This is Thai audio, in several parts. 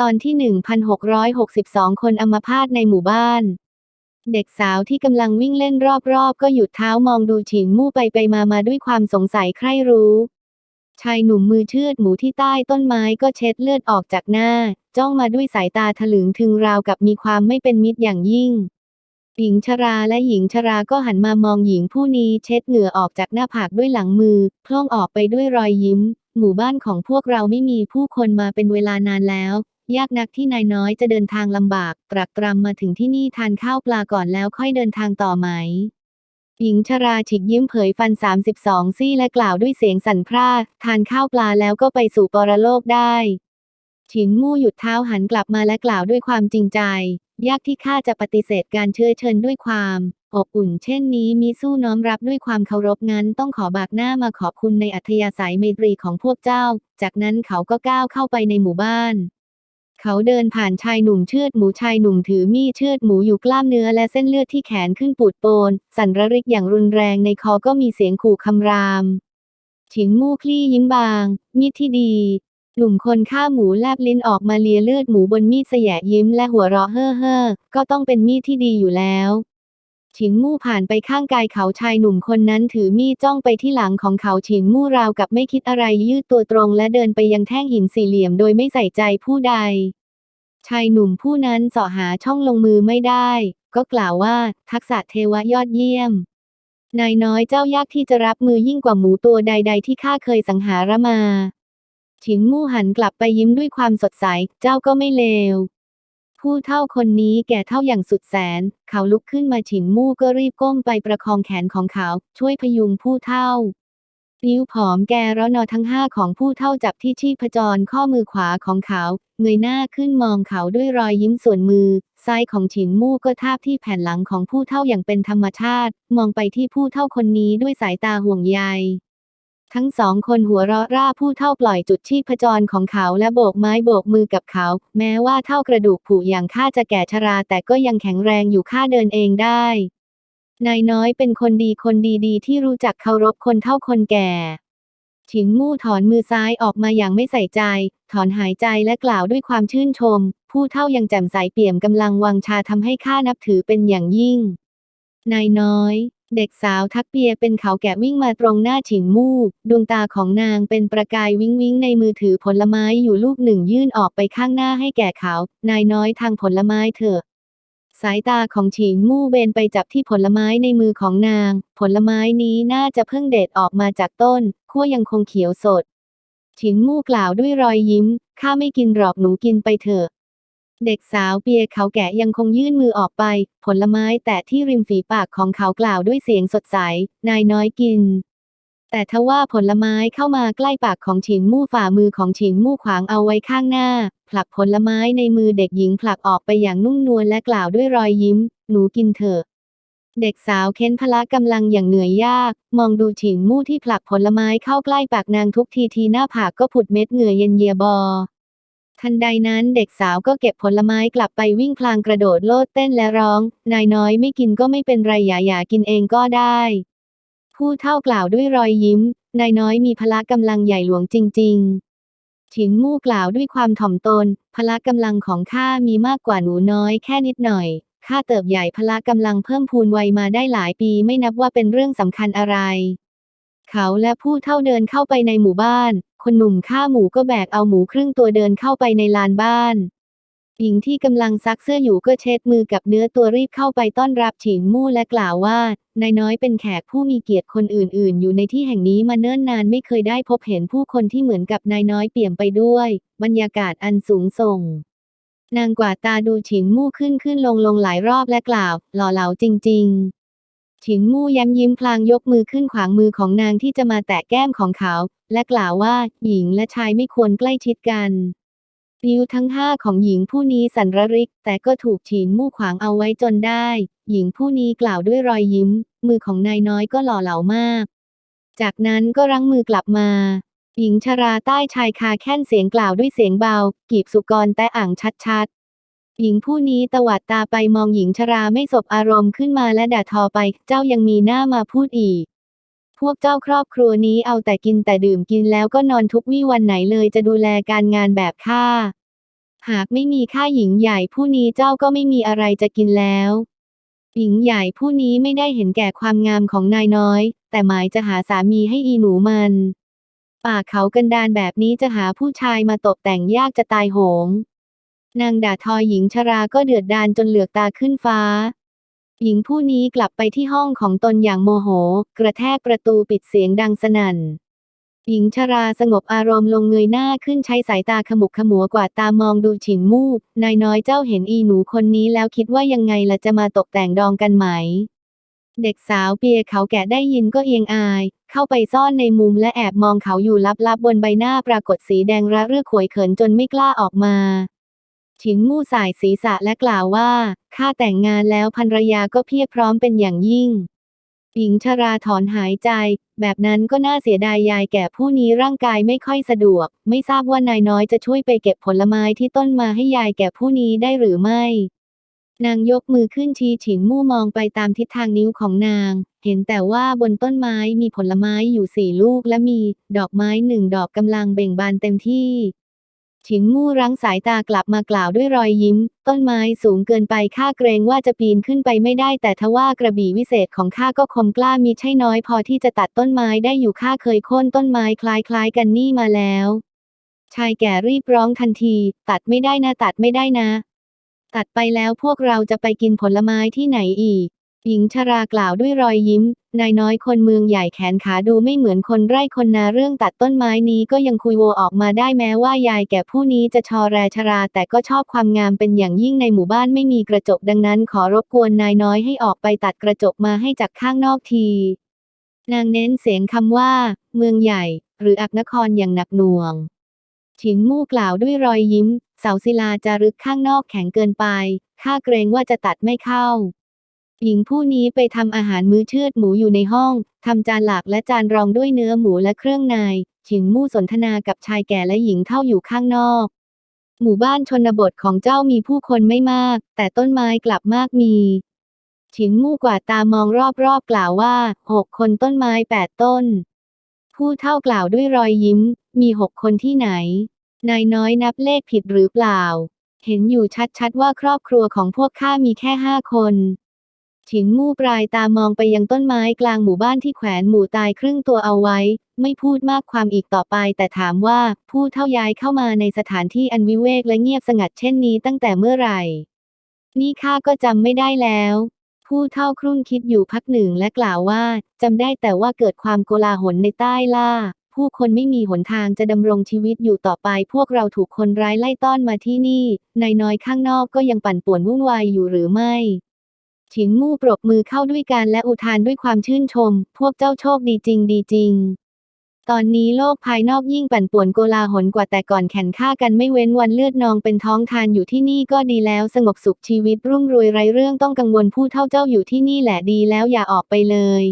ตอนที่ 1662 คนอัมพาตในหมู่บ้าน เด็กสาวที่กำลังวิ่งเล่นรอบๆ ก็หยุดเท้ามองดูฉินมู่ไปไปมามาด้วยความสงสัยใคร่รู้ ชายหนุ่มมือเชือดหมูที่ใต้ต้นไม้ก็เช็ดเลือดออกจากหน้า จ้องมาด้วยสายตาถลึงถึงราวกับมีความไม่เป็นมิตรอย่างยิ่ง หญิงชราและหญิงชราก็หันมามองหญิงผู้นี้เช็ดเหงื่อออกจากหน้าผากด้วยหลังมือพล่องออกไปด้วยรอยยิ้มหมู่บ้านของพวกเราไม่มีผู้คนมาเป็นเวลานานแล้ว ยากนักที่นายน้อยจะเดินทางลำบาก ตรักตรำมาถึงที่นี่ทานข้าวปลาก่อนแล้วค่อยเดินทางต่อไหม หญิงชราฉิกยิ้มเผยฟัน 32 ซี่และกล่าวด้วยเสียงสั่นพร่า ทานข้าวปลาแล้วก็ไปสู่ปรโลกได้ฉินมู่หยุดเท้าหันกลับมาและกล่าวด้วยความจริงใจ ยากที่ข้าจะปฏิเสธการเชื้อเชิญด้วยความ อบอุ่นเช่นนี้มีสู้น้อมรับด้วยความเคารพงั้นต้องขอบากหน้ามาขอบคุณในอัธยาศัยไมตรีของพวกเจ้า จากนั้นเขาก็ก้าวเข้าไปในหมู่บ้าน เขาเดินผ่านชายหนุ่มเชือดหมูชายหนุ่มถือมีดเชือดหมูอยู่กล้ามเนื้อและเส้นเลือดที่แขนขึ้นปูดโปน สั่นระริกอย่างรุนแรงในคอก็มีเสียงขู่คำรามฉิงมู่คลี่ยิ้มบาง มีดที่ดีหนุ่มคนฆ่าหมูแลบลิ้นออกมาเลียเลือดหมูบนมีดแสยะยิ้มและหัวเราะเฮ่อเฮ่อก็ต้องเป็นมีดที่ดีอยู่แล้ว ฉินมู่ผ่านไปข้างกายเขาชายหนุ่มคนนั้นถือมีดจ้องไปที่หลังของเขาฉินมู่ราวกับไม่คิดอะไรยืดตัวตรงและเดินไปยังแท่งหินสี่เหลี่ยมโดยไม่ใส่ใจผู้ใด ชายหนุ่มผู้นั้นเสาะหาช่องลงมือไม่ได้ ก็กล่าวว่า ทักษะเทวะยอดเยี่ยม นายน้อยเจ้ายากที่จะรับมือยิ่งกว่าหมูตัวใด ๆ ที่ข้าเคยสังหารมาฉินมู่หันกลับไปยิ้มด้วยความสดใส เจ้าก็ไม่เลว ผู้เท่าคนนี้แก่เท่าอย่างสุดแสน เขาลุกขึ้นมาฉินมู่ก็รีบก้มไปประคองแขนของเขา ช่วยพยุงผู้เท่านิ้วผอมแกร้อนอทั้งห้าของผู้เท่าจับที่ชีพจรข้อมือขวาของเขา เงยหน้าขึ้นมองเขาด้วยรอยยิ้มส่วนมือ ซ้ายของฉินมู่ก็ทาบที่แผ่นหลังของผู้เท่าอย่างเป็นธรรมชาติ มองไปที่ผู้เท่าคนนี้ด้วยสายตาห่วงใย ทั้งสองคนหัวเราะร่าผู้เท่าปล่อยจุดชีพจรของเขาและโบกไม้โบกมือกับเขา แม้ว่าเท่ากระดูกผุอย่างข้าจะแก่ชรา แต่ก็ยังแข็งแรงอยู่ข้าเดินเองได้ นายน้อยเป็นคนดีคนดีๆ ที่รู้จักเคารพคนเท่าคนแก่ฉินมู่ถอนมือซ้ายออกมาอย่างไม่ใส่ใจ ถอนหายใจและกล่าวด้วยความชื่นชม ผู้เท่ายังแจ่มใสเปี่ยมกำลังวังชาทำให้ข้านับถือเป็นอย่างยิ่ง นายน้อย เด็กสาวทักเปียเป็นเขาแกะวิ่งมาตรงหน้าฉินมู่ดวงตาของนางเป็นประกายวิงวิงในมือถือผลไม้อยู่ลูกหนึ่งยื่นออกไปข้างหน้าให้แก่เขา นายน้อยทางผลไม้เถอะ สายตาของฉินมู่เบนไปจับที่ผลไม้ในมือของนาง ผลไม้นี้น่าจะเพิ่งเด็ดออกมาจากต้นขั้วยังคงเขียวสดฉินมู่กล่าวด้วยรอยยิ้มข้าไม่กินหรอกหนูกินไปเถอะ เด็กสาวเปียเขาแกะยังคงยื่นมือออกไป ผลไม้แตะที่ริมฝีปากของเขากล่าวด้วยเสียงสดใส นายน้อยกิน แต่ทว่าผลไม้เข้ามาใกล้ปากของฉินมู่ฝ่ามือของฉินมู่ขวางเอาไว้ข้างหน้า ผลักผลไม้ในมือเด็กหญิงผลักออกไปอย่างนุ่มนวลและกล่าวด้วยรอยยิ้ม หนูกินเถอะเด็กสาวเค้นพละกำลังอย่างเหนื่อยยาก มองดูฉินมู่ที่ผลักผลไม้เข้าใกล้ปากนางทุกทีทีหน้าผากก็ผุดเม็ดเหงื่อเย็นเยียบอ ทันใดนั้นเด็กสาวก็เก็บผลไม้กลับไปวิ่งพลางกระโดดโลดเต้นและร้อง นายน้อยไม่กินก็ไม่เป็นไรอย่าอย่ากินเองก็ได้ ผู้เท่ากล่าวด้วยรอยยิ้ม นายน้อยมีพละกำลังใหญ่หลวงจริงๆฉินมู่กล่าวด้วยความถ่อมตน พละกำลังของข้ามีมากกว่าหนูน้อยแค่นิดหน่อยข้าเติบใหญ่พละกำลังเพิ่มพูนวัยมาได้หลายปีไม่นับว่าเป็นเรื่องสำคัญอะไร เขาและผู้เท่าเดินเข้าไปในหมู่บ้าน คนหนุ่มฆ่าหมูก็แบกเอาหมูครึ่งตัวเดินเข้าไปในลานบ้าน หญิงที่กำลังซักเสื้ออยู่ก็เช็ดมือกับเนื้อตัวรีบเข้าไปต้อนรับฉินมู่และกล่าวว่านายน้อยเป็นแขกผู้มีเกียรติคนอื่น ๆ อยู่ในที่แห่งนี้มาเนิ่นนานไม่เคยได้พบเห็นผู้คนที่เหมือนกับนายน้อยเปี่ยมไปด้วย บรรยากาศอันสูงส่งนางกว่าตาดูฉินมู่ขึ้นขึ้นลงลงหลายรอบและกล่าว หล่อเหลาจริง ๆ ฉินมู่ย้ำยิ้มพลางยกมือขึ้นขวางมือของนางที่จะมาแตะแก้มของเขา และกล่าวว่า หญิงและชายไม่ควรใกล้ชิดกันนิ้วทั้งห้าของหญิงผู้นี้สั่นระริก แต่ก็ถูกฉินมู่ขวางเอาไว้จนได้ หญิงผู้นี้กล่าวด้วยรอยยิ้ม มือของนายน้อยก็หล่อเหลามาก จากนั้นก็รั้งมือกลับมา หญิงชราใต้ชายคาแค่นเสียงกล่าวด้วยเสียงเบา กีบสุกรแต่อ่างชัด หญิงผู้นี้ตวัดตาไปมองหญิงชราไม่สบอารมณ์ขึ้นมาและด่าทอไป เจ้ายังมีหน้ามาพูดอีก พวกเจ้าครอบครัวนี้เอาแต่กินแต่ดื่มกินแล้วก็นอนทุกวี่วันไหนเลยจะดูแลการงานแบบข้า หากไม่มีข้าหญิงใหญ่ผู้นี้เจ้าก็ไม่มีอะไรจะกินแล้ว หญิงใหญ่ผู้นี้ไม่ได้เห็นแก่ความงามของนายน้อย แต่หมายจะหาสามีให้อีหนูมัน ป่าเขากันดานแบบนี้จะหาผู้ชายมาตกแต่งยากจะตายโหง นางด่าทอหญิงชราก็เดือดดานจนเหลือกตาขึ้นฟ้า หญิงผู้นี้กลับไปที่ห้องของตนอย่างโมโห กระแทกประตูปิดเสียงดังสนั่น หญิงชราสงบอารมณ์ลงเงยหน้าขึ้นใช้สายตาขมุกขมัวกว่าดตามองดูฉินมูกนายน้อยเจ้าเห็นอีหนูคนนี้แล้วคิดว่ายังไงละจะมาตกแต่งดองกันไหม เด็กสาวเปียเขาแกะได้ยินก็เอียงอายเข้าไปซ่อนในมุมและแอบมองเขาอยู่ลับๆบนใบหน้าปรากฏสีแดงระเรื่อขวยเขินจนไม่กล้าออกมา ฉินมู่สายศีรษะและกล่าวว่า ข้าแต่งงานแล้วภรรยาก็เพียบพร้อมเป็นอย่างยิ่ง หญิงชราถอนหายใจ แบบนั้นก็น่าเสียดายยายแก่ผู้นี้ร่างกายไม่ค่อยสะดวก ไม่ทราบว่านายน้อยจะช่วยไปเก็บผลไม้ที่ต้นมาให้ยายแก่ผู้นี้ได้หรือไม่ นางยกมือขึ้นชี้ฉินมู่มองไปตามทิศทางนิ้วของนาง เห็นแต่ว่าบนต้นไม้มีผลไม้อยู่สี่ลูกและมี ดอกไม้หนึ่งดอกกำลังเบ่งบานเต็มที่ ฉินมู่รั้งสายตากลับมากล่าวด้วยรอยยิ้ม ต้นไม้สูงเกินไปข้าเกรงว่าจะปีนขึ้นไปไม่ได้ แต่ทว่ากระบี่วิเศษของข้าก็คมกล้ามีใช่น้อยพอที่จะตัดต้นไม้ได้อยู่ข้าเคยโค่นต้นไม้คล้ายๆกันนี่มาแล้ว ชายแก่รีบร้องทันที ตัดไม่ได้นะตัดไม่ได้นะ ตัดไปแล้วพวกเราจะไปกินผลไม้ที่ไหนอีก หญิงชรากล่าวด้วยรอยยิ้ม นายน้อยคนเมืองใหญ่แขนขาดูไม่เหมือนคนไร่คนนาเรื่องตัดต้นไม้นี้ก็ยังคุยโวออกมาได้แม้ว่ายายแก่ผู้นี้จะชอแรชรา แต่ก็ชอบความงามเป็นอย่างยิ่งในหมู่บ้านไม่มีกระจกดังนั้น ขอรบกวนนายน้อยให้ออกไปตัดกระจกมาให้จากข้างนอกที นางเน้นเสียงคำว่า เมืองใหญ่ หรืออักนครอย่างหนักหน่วงฉินมู่กล่าวด้วยรอยยิ้ม เสาศิลาจารึกข้างนอกแข็งเกินไปข้าเกรงว่าจะตัดไม่เข้า หญิงผู้นี้ไปทำอาหารมื้อเชือดหมูอยู่ในห้องทำจานหลักและจานรองด้วยเนื้อหมูและเครื่องในฉินมู่สนทนากับชายแก่และหญิงเท่าอยู่ข้างนอก หมู่บ้านชนบทของเจ้ามีผู้คนไม่มาก แต่ต้นไม้กลับมากมีฉินมู่กว่าตามองรอบๆกล่าวว่าหกคนต้นไม้แปดต้น ผู้เท่ากล่าวด้วยรอยยิ้ม มีหกคนที่ไหน นายน้อยนับเลขผิดหรือเปล่า เห็นอยู่ชัดๆว่าครอบครัวของพวกข้ามีแค่ห้าคน ฉินมู่ปลายตามองไปยังต้นไม้กลางหมู่บ้านที่แขวนหมู่ตายครึ่งตัวเอาไว้ ไม่พูดมากความอีกต่อไป แต่ถามว่าผู้เท่าย้ายเข้ามาในสถานที่อันวิเวกและเงียบสงัดเช่นนี้ตั้งแต่เมื่อไหร่ นี่ข้าก็จำไม่ได้แล้ว ผู้เท่าครุ่นคิดอยู่พักหนึ่งและกล่าวว่าจำได้แต่ว่าเกิดความโกลาหลในใต้ล่า ผู้คนไม่มีหนทางจะดำรงชีวิตอยู่ต่อไป พวกเราถูกคนร้ายไล่ต้อนมาที่นี่นายน้อยข้างนอกก็ยังปั่นป่วนวุ่นวายอยู่หรือไม่ ฉินมู่ปรบมือเข้าด้วยกันและอุทานด้วยความชื่นชม พวกเจ้าโชคดีจริงดีจริง ตอนนี้โลกภายนอกยิ่งปั่นป่วนโกลาหลกว่าแต่ก่อนแข่งฆ่ากันไม่เว้นวันเลือดนองเป็นท้องทานอยู่ที่นี่ก็ดีแล้วสงบสุขชีวิตรุ่งรวยไรเรื่องต้องกังวลผู้เท่าเจ้าอยู่ที่นี่แหละดีแล้วอย่าออกไปเลย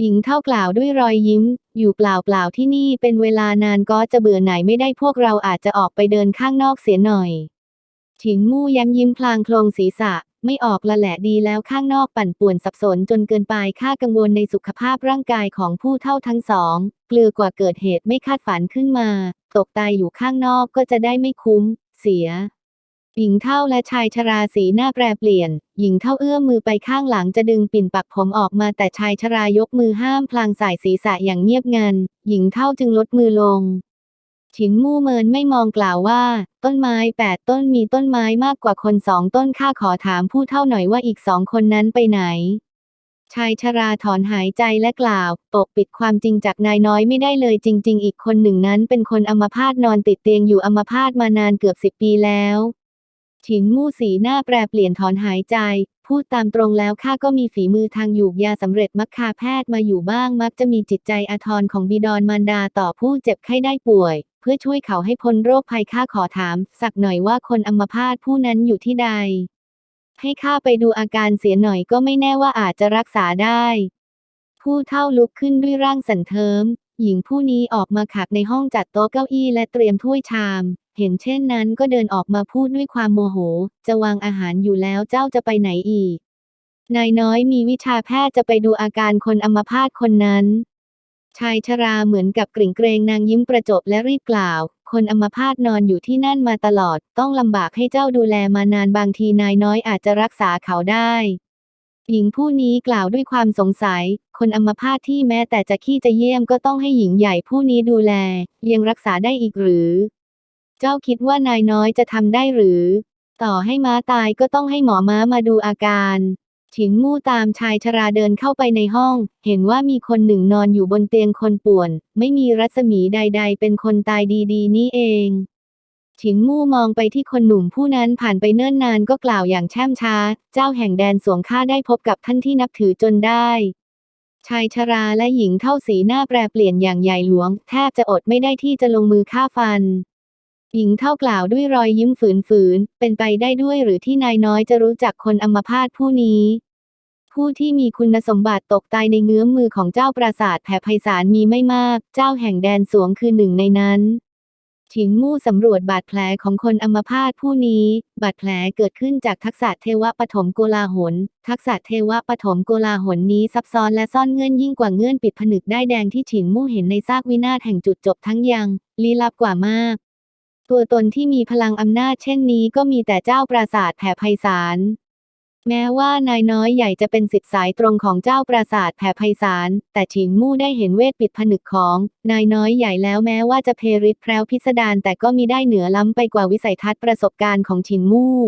หญิงเท่ากล่าวด้วยรอยยิ้ม อยู่เปล่าเปล่าๆที่นี่เป็นเวลานานก็จะเบื่อหน่ายไม่ได้พวกเราอาจจะออกไปเดินข้างนอกเสียหน่อยฉิงมู่ย้ำยิ้มพลางโครงศีรษะ ไม่ออกละแหละดีแล้วข้างนอกปั่นป่วนสับสนจนเกินไปข้ากังวลในสุขภาพร่างกายของผู้เท่าทั้งสอง เกลือกว่าเกิดเหตุไม่คาดฝันขึ้นมา ตกตายอยู่ข้างนอกก็จะได้ไม่คุ้ม เสียหญิงเท่าและชายชราสีหน้าแปรเปลี่ยน หญิงเท่าเอื้อมมือไปข้างหลังจะดึงปิ่นปักผมออกมาแต่ชายชรายกมือห้ามพลางสายศีรษะอย่างเงียบงัน หญิงเท่าจึงลดมือลง ฉินมู่เมินไม่มองกล่าวว่า ต้นไม้แปดต้นมีต้นไม้มากกว่าคนสองต้นข้าขอถามผู้เท่าหน่อยว่าอีกสองคนนั้นไปไหน ชายชราถอนหายใจและกล่าว ปกปิดความจริงจากนายน้อยไม่ได้เลยจริง ๆ อีกคนหนึ่งนั้นเป็นคนอัมพาตนอนติดเตียงอยู่อัมพาตมานานเกือบสิบปีแล้วฉินมู่สีหน้าแปรเปลี่ยนถอนหายใจ พูดตามตรงแล้วข้าก็มีฝีมือทางหยูกยาสำเร็จมักคาแพทย์มาอยู่บ้างมักจะมีจิตใจอาทรของบิดอนมารดาต่อผู้เจ็บไข้ได้ป่วย พื่อช่วยเขาให้พ้นโรคภัยข้าขอถาม สักหน่อยว่าคนอัมพาตผู้นั้นอยู่ที่ใด ให้ข้าไปดูอาการเสียหน่อยก็ไม่แน่ว่าอาจจะรักษาได้ ผู้เท่าลุกขึ้นด้วยร่างสันเทิมหญิงผู้นี้ออกมาขักในห้องจัดโต๊ะเก้าอี้และเตรียมถ้วยชาม เห็นเช่นนั้นก็เดินออกมาพูดด้วยความโมโห จะวางอาหารอยู่แล้วเจ้าจะไปไหนอีก นายน้อยมีวิชาแพทย์จะไปดูอาการคนอัมพาตคนนั้น ชายชราเหมือนกับกริ่งเกรงนางยิ้มประจบและรีบกล่าว คนอมพาตนอนอยู่ที่นั่นมาตลอด ต้องลำบากให้เจ้าดูแลมานานบางทีนายน้อยอาจจะรักษาเขาได้ หญิงผู้นี้กล่าวด้วยความสงสัย คนอมพาตที่แม้แต่จะขี้จะเยี่ยมก็ต้องให้หญิงใหญ่ผู้นี้ดูแล ยังรักษาได้อีกหรือ เจ้าคิดว่านายน้อยจะทำได้หรือ ต่อให้ม้าตายก็ต้องให้หมอม้ามาดูอาการ ฉินมู่ตามชายชราเดินเข้าไปในห้อง เห็นว่ามีคนหนึ่งนอนอยู่บนเตียงคนป่วน ไม่มีรัศมีใด ๆ เป็นคนตายดีๆ นี่เองฉินมู่มองไปที่คนหนุ่มผู้นั้นผ่านไปเนิ่นนานก็กล่าวอย่างแช่มช้า เจ้าแห่งแดนสวงข้าได้พบกับท่านที่นับถือจนได้ ชายชราและหญิงเท่าสีหน้าแปรเปลี่ยนอย่างใหญ่หลวง แทบจะอดไม่ได้ที่จะลงมือฆ่าฟัน หญิงเท่ากล่าวด้วยรอยยิ้มฝืนๆ เป็นไปได้ด้วยหรือที่นายน้อยจะรู้จักคนอัมพาตผู้นี้ ผู้ที่มีคุณสมบัติตกตายในเงื้อมมือของเจ้าปราสาทแผ่ไพศาลมีไม่มาก เจ้าแห่งแดนสวงคือหนึ่งในนั้นฉิงมู่สำรวจบาดแผลของคนอัมพาตผู้นี้ บาดแผลเกิดขึ้นจากทักษะเทวปฐมโกลาหล ทักษะเทวปฐมโกลาหลนี้ซับซ้อนและซ่อนเงื่อนยิ่งกว่าเงื่อนปิดผนึกได้แดงที่ฉินมู่เห็นในซากวินาศแห่งจุดจบทั้งยังลี้ลับกว่ามาก ตัวตนที่มีพลังอำนาจเช่นนี้ก็มีแต่เจ้าปราสาทแผ่ไพศาล แม้ว่านายน้อยใหญ่จะเป็นสิทธิสายตรงของเจ้าปราสาทแผ่ไพศาล แต่ฉินมู่ได้เห็นเวทปิดผนึกของ นายน้อยใหญ่แล้วแม้ว่าจะเพริดแพรวพิสดารแต่ก็มีได้เหนือล้ำไปกว่าวิสัยทัศน์ประสบการณ์ของฉินมู่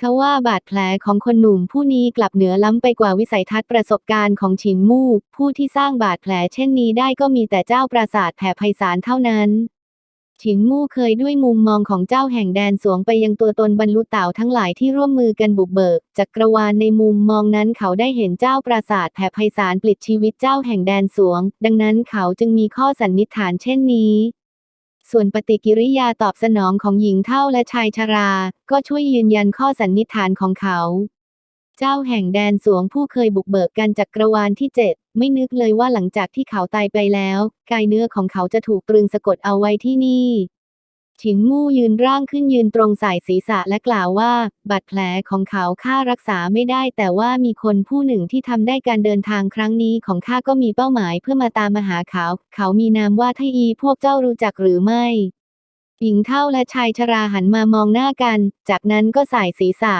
ทว่าบาดแผลของคนหนุ่มผู้นี้กลับเหนือล้ำไปกว่าวิสัยทัศน์ประสบการณ์ของฉินมู่ ผู้ที่สร้างบาดแผลเช่นนี้ได้ก็มีแต่เจ้าปราสาทแผ่ไพศาลเท่านั้น ฉินมู่เคยด้วยมุมมองของเจ้าแห่งแดนสวงไปยังตัวตนบรรลุเต่าทั้งหลายที่ร่วมมือกันบุกเบิกจักรวาลในมุมมองนั้นเขาได้เห็นเจ้าปราสาทแผ่ไพศาลปลิดชีวิตเจ้าแห่งแดนสวง ดังนั้นเขาจึงมีข้อสันนิษฐานเช่นนี้ส่วนปฏิกิริยาตอบสนองของหญิงเท่าและชายชรา ก็ช่วยยืนยันข้อสันนิษฐานของเขา เจ้าแห่งแดนสวงผู้เคยบุกเบิกกันจักรวาลที่เจ็ด ไม่นึกเลยว่าหลังจากที่เขาตายไปแล้ว กายเนื้อของเขาจะถูกตรึงสะกดเอาไว้ที่นี่ฉินมู่ยืนร่างขึ้นยืนตรงสายศีรษะและกล่าวว่าบาดแผลของเขาข้ารักษาไม่ได้ แต่ว่ามีคนผู้หนึ่งที่ทำได้การเดินทางครั้งนี้ของข้าก็มีเป้าหมายเพื่อมาตามมาหาเขา เขามีนามว่าไทอีพวกเจ้ารู้จักหรือไม่หญิงเท่าและชายชราหันมามองหน้ากัน จากนั้นก็สายศีรษะ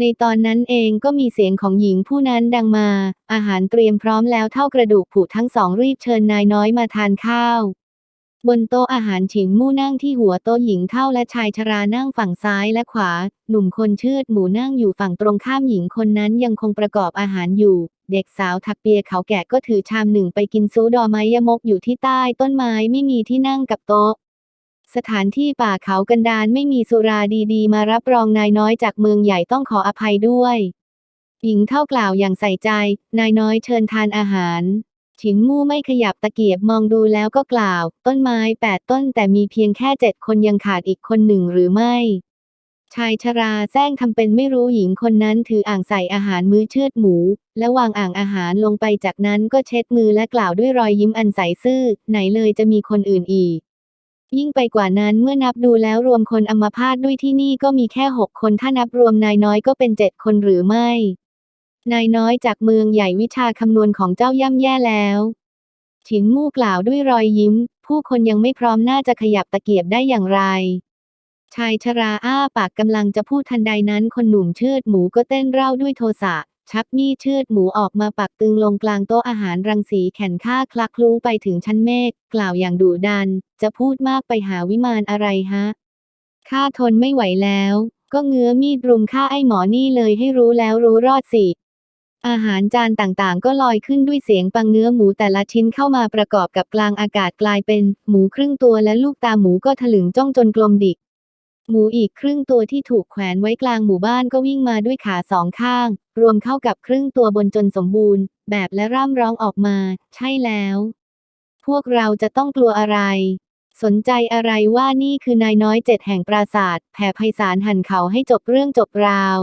ในตอนนั้นเองก็มีเสียงของหญิงผู้นั้นดังมา อาหารเตรียมพร้อมแล้วเท่ากระดูกผุทั้งสองรีบเชิญนายน้อยมาทานข้าว บนโต๊ะอาหารฉิงมู่นั่งที่หัวโต๊ะหญิงเท่าและชายชรานั่งฝั่งซ้ายและขวา หนุ่มคนเชือดหมูนั่งอยู่ฝั่งตรงข้ามหญิงคนนั้นยังคงประกอบอาหารอยู่ เด็กสาวถักเปียเขาแกะก็ถือชามหนึ่งไปกินซูดอไมยมกอยู่ที่ใต้ต้นไม้ไม่มีที่นั่งกับโต๊ะ สถานที่ป่าเขากันดารไม่มีสุราดีๆ มารับรองนายน้อยจากเมืองใหญ่ต้องขออภัยด้วย หญิงเท่ากล่าวอย่างใส่ใจ นายน้อยเชิญทานอาหารฉินมู่ไม่ขยับตะเกียบมองดูแล้วก็กล่าว ต้นไม้แปดต้นแต่มีเพียงแค่เจ็ดคนยังขาดอีกคนหนึ่งหรือไม่ ชายชราแซงทำเป็นไม่รู้หญิงคนนั้นถืออ่างใส่อาหารมื้อเชือดหมู และวางอ่างอาหารลงไปจากนั้นก็เช็ดมือและกล่าวด้วยรอยยิ้มอันใสซื่อ ไหนเลยจะมีคนอื่นอีก ยิ่งไปกว่านั้นเมื่อนับดูแล้วรวมคนอัมพาตด้วยที่นี่ก็มีแค่หกคนถ้านับรวมนายน้อยก็เป็นเจ็ดคนหรือไม่ นายน้อยจากเมืองใหญ่วิชาคำนวณของเจ้าย่ำแย่แล้วฉินมู่กล่าวด้วยรอยยิ้ม ผู้คนยังไม่พร้อมน่าจะขยับตะเกียบได้อย่างไร ชายชราอ้าปากกำลังจะพูดทันใดนั้นคนหนุ่มเชือดหมูก็เต้นเร่าด้วยโทสะ ชักมีดเชือดหมูออกมาปักตึงลงกลางโต๊ะอาหารรังสีแขนข้าคลักคลุ้งไปถึงชั้นเมฆกล่าวอย่างดุดัน จะพูดมากไปหาวิมานอะไรฮะข้าทนไม่ไหวแล้ว ก็เงื้อมีดรุมฆ่าไอ้หมอนี่เลยให้รู้แล้วรู้รอดสิ อาหารจานต่างๆ ก็ลอยขึ้นด้วยเสียงปังเนื้อหมูแต่ละชิ้นเข้ามาประกอบกับกลางอากาศกลายเป็น หมูครึ่งตัวและลูกตาหมูก็ถลึงจ้องจนกลมดิก หมูอีกครึ่งตัวที่ถูกแขวนไว้กลางหมู่บ้านก็วิ่งมาด้วยขาสองข้าง รวมเข้ากับครึ่งตัวบนจนสมบูรณ์ แบบและร่ำร้องออกมา ใช่แล้ว พวกเราจะต้องกลัวอะไร สนใจอะไรว่านี่คือนายน้อยเจ็ดแห่งปราสาทแผ่ไพศาลหันเขาให้จบเรื่องจบราว